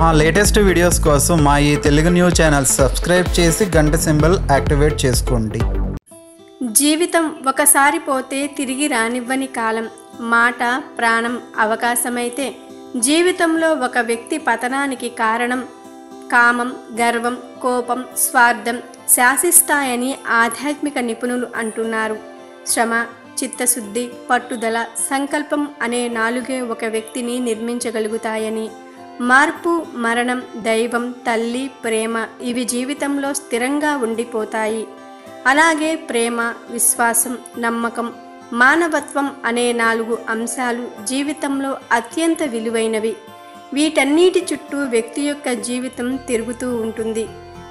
మా latest videos కోసం మా ఈ తెలుగు న్యూస్ ఛానల్ సబ్స్క్రైబ్ చేసి గంట సింబల్ యాక్టివేట్ చేసుకోండి. జీవితం ఒకసారి పోతే తిరిగి రానివ్వని కాలం మాట ప్రాణం అవకాశమైతే జీవితంలో ఒక వ్యక్తి పతనానికి కారణం కామం గర్వం కోపం స్వార్థం శాసిస్తాయని ఆధ్యాత్మిక నిపుణులు అంటున్నారు. శ్రమ చిత్తశుద్ధి పట్టుదల సంకల్పం అనే నాలుగే ఒక వ్యక్తిని నిర్మించగలుగుతాయని మార్పు మరణం దైవం తల్లి ప్రేమ ఇవి జీవితంలో స్థిరంగా ఉండిపోతాయి. అలాగే ప్రేమ విశ్వాసం నమ్మకం మానవత్వం అనే నాలుగు అంశాలు జీవితంలో అత్యంత విలువైనవి. వీటన్నిటి చుట్టూ వ్యక్తి యొక్క జీవితం తిరుగుతూ ఉంటుంది.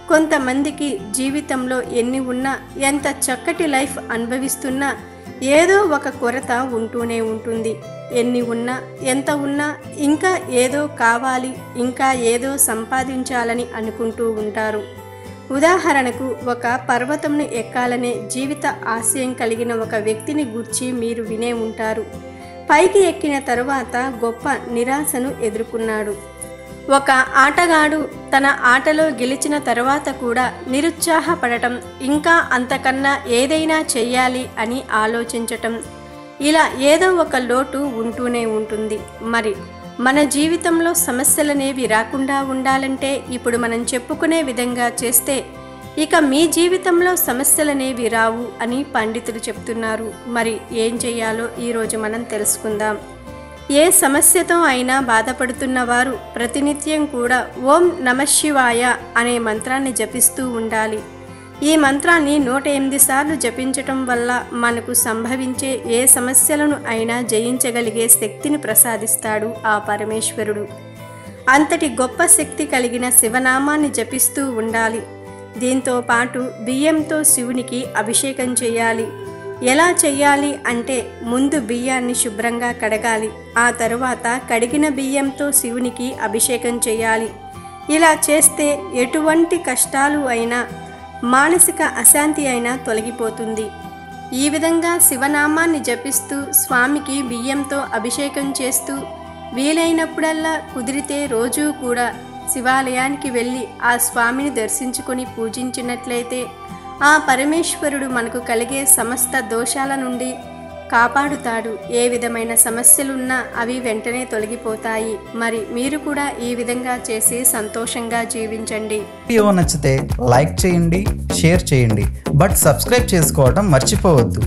కొంతమందికి జీవితంలో ఎన్ని ఉన్నా ఎంత చక్కటి లైఫ్ అనుభవిస్తున్నా ఏదో ఒక కొరత ఉంటూనే ఉంటుంది. ఎన్ని ఉన్నా ఎంత ఉన్నా ఇంకా ఏదో కావాలి ఇంకా ఏదో సంపాదించాలని అనుకుంటూ ఉంటారు. ఉదాహరణకు ఒక పర్వతంను ఎక్కాలనే జీవిత ఆశయం కలిగిన ఒక వ్యక్తిని గూర్చి మీరు వినే ఉంటారు. పైకి ఎక్కిన తరువాత గొప్ప నిరాశను ఎదుర్కొన్నాడు. ఒక ఆటగాడు తన ఆటలో గెలిచిన తర్వాత కూడా నిరుత్సాహపడటం ఇంకా అంతకన్నా ఏదైనా చెయ్యాలి అని ఆలోచించటం. ఇలా ఏదో ఒక లోటు ఉంటూనే ఉంటుంది. మరి మన జీవితంలో సమస్యలనేవి రాకుండా ఉండాలంటే ఇప్పుడు మనం చెప్పుకునే విధంగా చేస్తే ఇక మీ జీవితంలో సమస్యలనేవి రావు అని పండితులు చెప్తున్నారు. మరి ఏం చెయ్యాలో ఈరోజు మనం తెలుసుకుందాం. ఏ సమస్యతో అయినా బాధపడుతున్నవారు ప్రతినిత్యం కూడా ఓం నమశివాయ అనే మంత్రాన్ని జపిస్తూ ఉండాలి. ఈ మంత్రాన్ని నూట ఎనిమిది సార్లు జపించటం వల్ల మనకు సంభవించే ఏ సమస్యలను అయినా జయించగలిగే శక్తిని ప్రసాదిస్తాడు ఆ పరమేశ్వరుడు. అంతటి గొప్ప శక్తి కలిగిన శివనామాన్ని జపిస్తూ ఉండాలి. దీంతో పాటు బియ్యంతో శివునికి అభిషేకం చేయాలి. ఎలా చెయ్యాలి అంటే ముందు బియ్యాన్ని శుభ్రంగా కడగాలి. ఆ తరువాత కడిగిన బియ్యంతో శివునికి అభిషేకం చేయాలి ఇలా చేస్తే ఎటువంటి కష్టాలు అయినా మానసిక అశాంతి అయినా తొలగిపోతుంది. ఈ విధంగా శివనామాన్ని జపిస్తూ స్వామికి బియ్యంతో అభిషేకం చేస్తూ వీలైనప్పుడల్లా కుదిరితే రోజూ కూడా శివాలయానికి వెళ్ళి ఆ స్వామిని దర్శించుకొని పూజించినట్లయితే ఆ పరమేశ్వరుడు మనకు కలిగే సమస్త దోషాల నుండి కాపాడుతాడు. ఏ విధమైన సమస్యలున్నా అవి వెంటనే తొలగిపోతాయి. మరి మీరు కూడా ఈ విధంగా చేసి సంతోషంగా జీవించండి. వీడియో నచ్చితే లైక్ చేయండి షేర్ చేయండి. బట్ సబ్స్క్రైబ్ చేసుకోవడం మర్చిపోవద్దు.